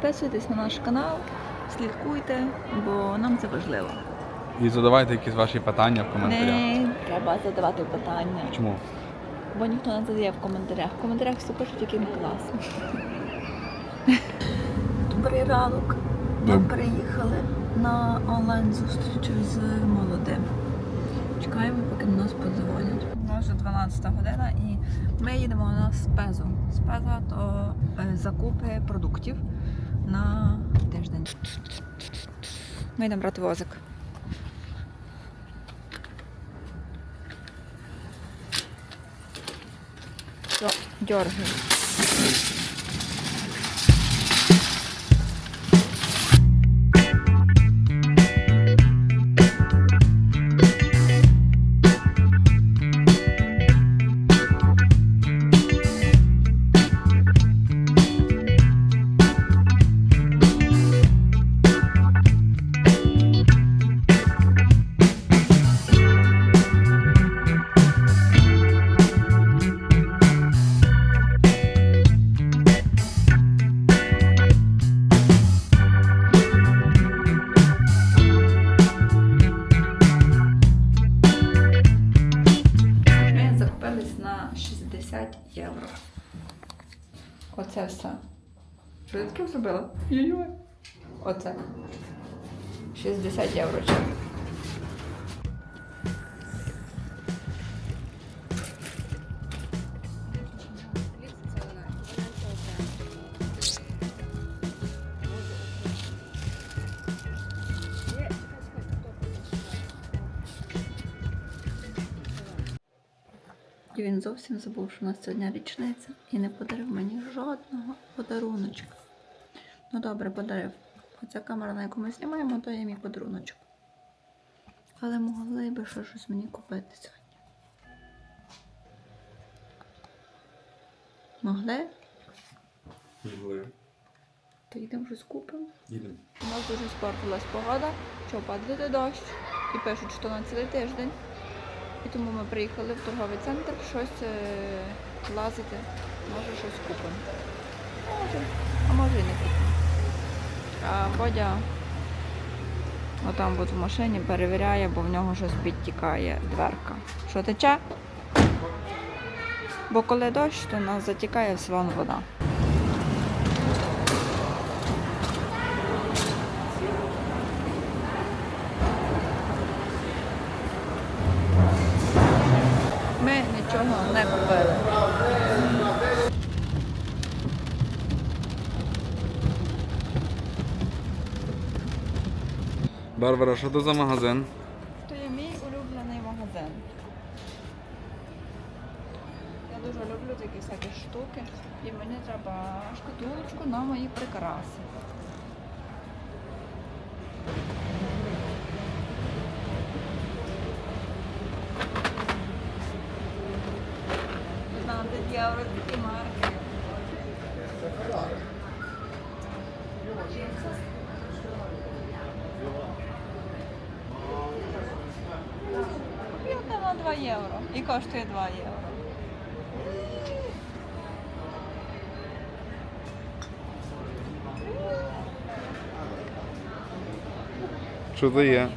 Підписуйтесь на наш канал, слідкуйте, бо нам це важливо. І задавайте якісь ваші питання в коментарях. Не треба задавати питання, Чому? бо ніхто не задає в коментарях. В коментарях всі пишуть, який ми класний. Добрий ранок. Ми приїхали на онлайн-зустріч з молодим. Чекаємо, поки на нас подзвонять. У нас вже 12 година і ми їдемо на спезу. Спеза то е, закупи продуктів на тиждень. Ми йдемо брати возик. Все, дергай. На 60 євро. Оце все. Що я таке зробила? Оце. 60 євро. І він зовсім забув, що у нас сьогодні річниця і не подарив мені жодного подаруночка. Ну добре, подарив. Оця камера, на яку ми знімаємо, то є мій подаруночок. Але могли би ще щось мені купити сьогодні. Могли? То йдемо щось купимо. Їдемо. У нас дуже спортилась погода, що падає дощ і пишуть, що на цілий тиждень. Тому ми приїхали в торговий центр щось е, лазити. Може щось купимо. Може, а може і не купимо. А Бодя отам от в машині перевіряє, бо в нього щось підтікає дверка. Що тече? Бо коли дощ, то у нас затікає в салон вода. Нічого не купили. Барбара, що це за магазин? То є мій улюблений магазин. Я дуже люблю такі всякі штуки. І мені треба шкатулочку на мої прикраси. Євро такі марки. На 2 євро і коштує 2 євро. Що це є?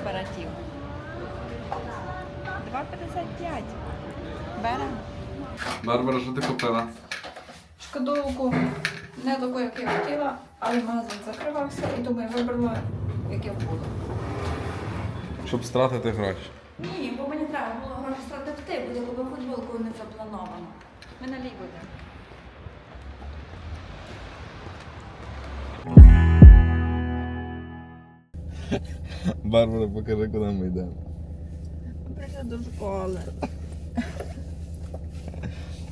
оператив. 2,55. Беремо. Барбара, що ти купила? Шкадулку не таку, як я хотіла, але магазин закривався і тому я вибрала, яке було. Щоб стратити гроші. Ні, бо мені треба було гроші стратити, бо я купив футболку не заплановано. Ми на лігу йдемо. Барбара, покажи, куди ми йдемо. Ми прийшли до школи.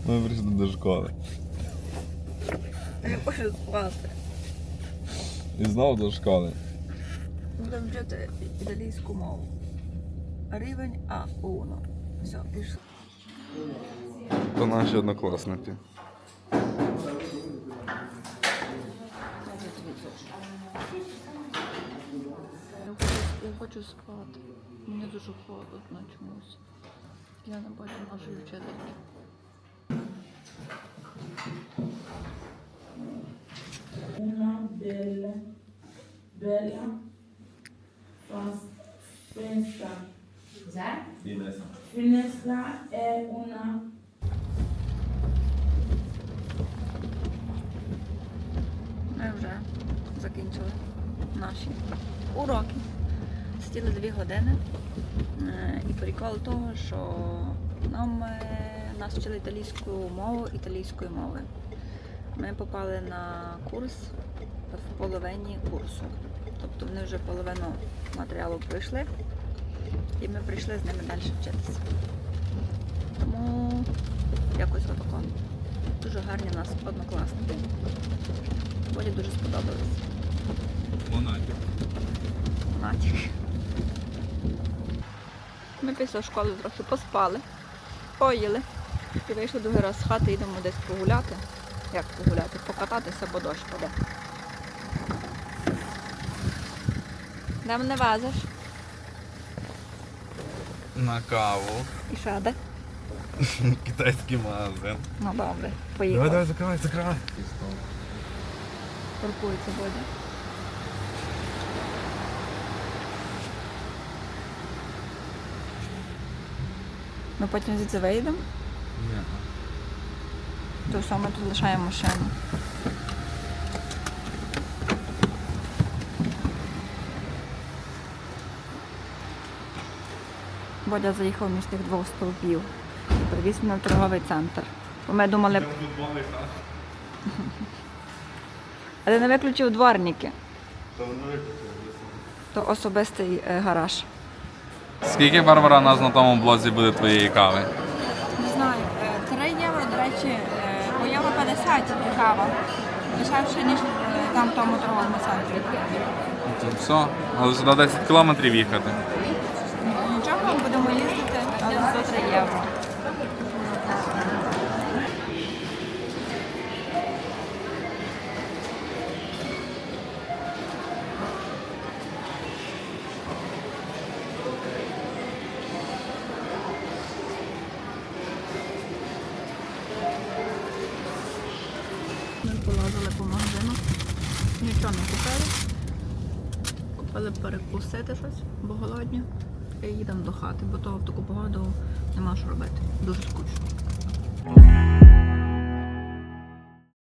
Ми прийшли до школи. Я хочу спати. І знову до школи. Будемо вчити італійську мову. Рівень А1. Все, пішли. То наші однокласники. Я хочу, спати. Мені дуже холодно чомусь. Я не бачу нашої вчительки. Bella, fas- finestra. Finestra è una Ми вже закінчили наші уроки. Сиділи дві години. Е, І прикол того, що нам е, нас вчили італійську мову італійської мови. Ми попали на курс в половині курсу. Тобто вони вже половину матеріалу пройшли, і ми прийшли з ними далі вчитися. Тому якось отако. Дуже гарні у нас однокласники. Волі дуже сподобалось. Монатік. Натяк. Ми після школи трохи поспали, поїли і вийшли другий раз з хати, йдемо десь погуляти. Як погуляти? Покататися, бо дощ паде. Де мене везеш? На каву. І ще де? Китайський магазин. Ну добре, поїхали. закривай, закривай. Паркується Бодя. Ми потім звідси вийдемо, Ні. То все, ми тут лишаємо машину. Бодя заїхав між тих двох стовпів і привіз мене в торговий центр. Бо ми думали, але не виключив дворники. То особистий е, гараж. Скільки Барбара у нас на тому блозі буде твоєї кави? 50 кава. Дешевше, ніж е, там в тому торговому центрі. Все, але сюди 10 кілометрів їхати. Нічого, будемо їздити, але за 3 євро. Ми по магазину, нічого не купили. Купили перекусити щось, бо голодні. І їдемо до хати, бо того в таку погоду нема що робити. Дуже скучно.